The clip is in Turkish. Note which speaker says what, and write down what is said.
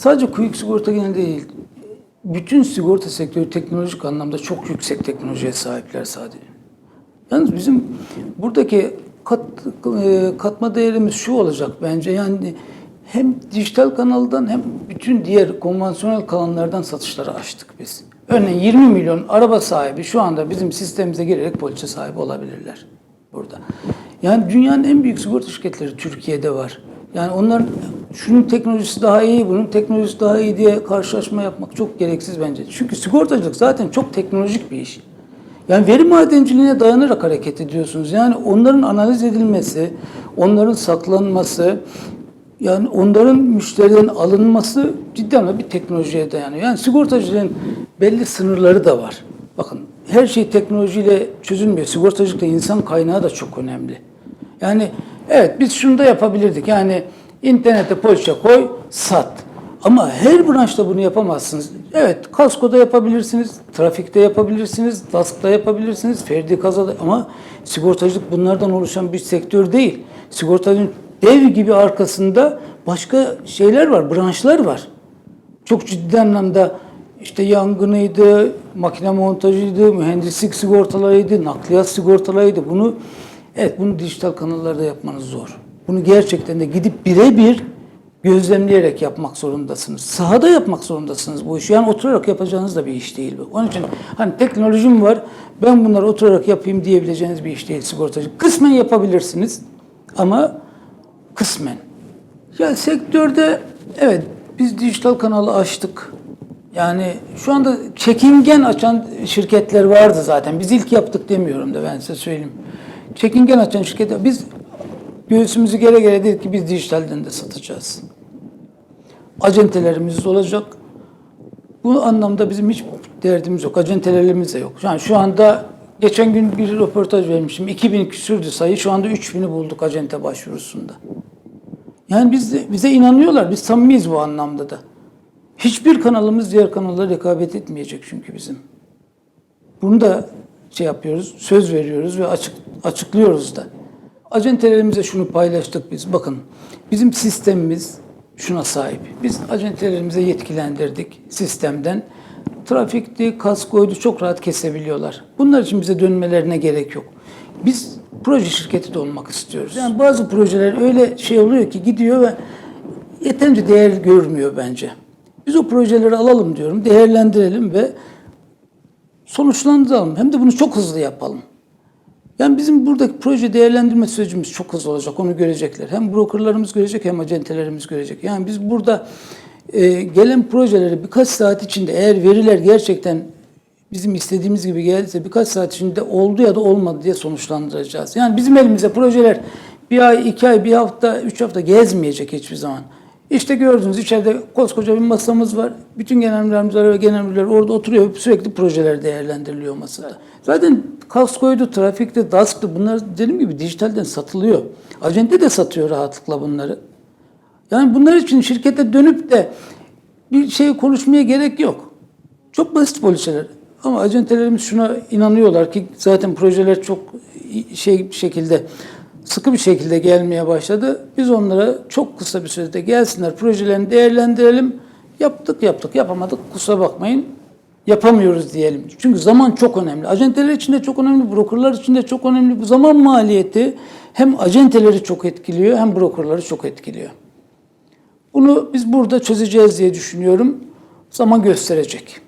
Speaker 1: Sadece kuyuk sigorta genel değil. Bütün sigorta sektörü teknolojik anlamda çok yüksek teknolojiye sahipler sadece. Yalnız bizim buradaki kat, e, katma değerimiz şu olacak bence. Yani hem dijital kanaldan hem bütün diğer konvansiyonel kanallardan satışları açtık biz. Örneğin 20 milyon araba sahibi şu anda bizim sistemimize girerek poliçe sahibi olabilirler burada. Yani dünyanın en büyük sigorta şirketleri Türkiye'de var. Yani onlar şunun teknolojisi daha iyi, bunun teknolojisi daha iyi diye karşılaşma yapmak çok gereksiz bence. Çünkü sigortacılık zaten çok teknolojik bir iş. Yani veri madenciliğine dayanarak hareket ediyorsunuz. Yani onların analiz edilmesi, onların saklanması, yani onların müşteriden alınması cidden bir teknolojiye dayanıyor. Yani sigortacılığın belli sınırları da var. Bakın her şey teknolojiyle çözülmüyor. Sigortacılıkta insan kaynağı da çok önemli. Yani evet biz şunu da yapabilirdik. Yani internete poliçe koy, sat. Ama her branşta bunu yapamazsınız. Evet, kaskoda yapabilirsiniz, trafikte yapabilirsiniz, DASK'ta yapabilirsiniz, ferdi kazada ama sigortacılık bunlardan oluşan bir sektör değil. Sigortacının dev gibi arkasında başka şeyler var, branşlar var. Çok ciddi anlamda işte yangınıydı, makine montajıydı, mühendislik sigortalarıydı, nakliyat sigortalarıydı. Bunu evet bunu dijital kanallarda yapmanız zor. Bunu gerçekten de gidip birebir gözlemleyerek yapmak zorundasınız. Sahada yapmak zorundasınız bu işi. Yani oturarak yapacağınız da bir iş değil bu. Onun için hani teknolojim var, ben bunları oturarak yapayım diyebileceğiniz bir iş değil sigortacı. Kısmen yapabilirsiniz ama kısmen. Ya sektörde evet biz dijital kanalı açtık. Yani şu anda çekingen açan şirketler vardı zaten. Biz ilk yaptık demiyorum da ben size söyleyeyim. Çekingen açan şirketler biz göğsümüzü gere gere dedik ki biz dijitalden de satacağız. Acentelerimiz olacak. Bu anlamda bizim hiç derdimiz yok. Acentelerimiz de yok. Yani şu anda geçen gün bir röportaj vermişim. 2000 küsürdü sayı. Şu anda 3000'i bulduk acente başvurusunda. Yani biz de, bize inanıyorlar. Biz samimiyiz bu anlamda da. Hiçbir kanalımız diğer kanallara rekabet etmeyecek çünkü bizim. Bunu da şey yapıyoruz, söz veriyoruz ve açık, açıklıyoruz da. Acentelerimize şunu paylaştık biz. Bakın bizim sistemimiz şuna sahip. Biz acentelerimize yetkilendirdik sistemden. Trafikti, kaskoydu çok rahat kesebiliyorlar. Bunlar için bize dönmelerine gerek yok. Biz proje şirketi de olmak istiyoruz. Yani bazı projeler öyle şey oluyor ki gidiyor ve yeterince değer görmüyor bence. Biz o projeleri alalım diyorum, değerlendirelim ve sonuçlandıralım. Hem de bunu çok hızlı yapalım. Yani bizim buradaki proje değerlendirme sürecimiz çok hızlı olacak, onu görecekler. Hem brokerlarımız görecek hem acentelerimiz görecek. Yani biz burada e, gelen projeleri birkaç saat içinde eğer veriler gerçekten bizim istediğimiz gibi geldiyse birkaç saat içinde oldu ya da olmadı diye sonuçlandıracağız. Yani bizim elimize projeler bir ay, iki ay, bir hafta, üç hafta gezmeyecek hiçbir zaman. İşte gördünüz içeride koskoca bir masamız var. Bütün genel müdürler ve genel müdürler orada oturuyor. Sürekli projeler değerlendiriliyor masada. Zaten kaskoydu, trafikte, DASK'tı bunlar dediğim gibi dijitalden satılıyor. Acente de satıyor rahatlıkla bunları. Yani bunlar için şirkete dönüp de bir şey konuşmaya gerek yok. Çok basit poliçeler. Ama acentelerimiz şuna inanıyorlar ki zaten projeler çok şey şekilde sıkı bir şekilde gelmeye başladı. Biz onlara çok kısa bir sürede gelsinler, projelerini değerlendirelim. Yaptık yaptık, yapamadık kusura bakmayın. Yapamıyoruz diyelim. Çünkü zaman çok önemli. Acenteler için de çok önemli, brokerlar için de çok önemli. Bu zaman maliyeti hem acenteleri çok etkiliyor hem brokerları çok etkiliyor. Bunu biz burada çözeceğiz diye düşünüyorum. Zaman gösterecek.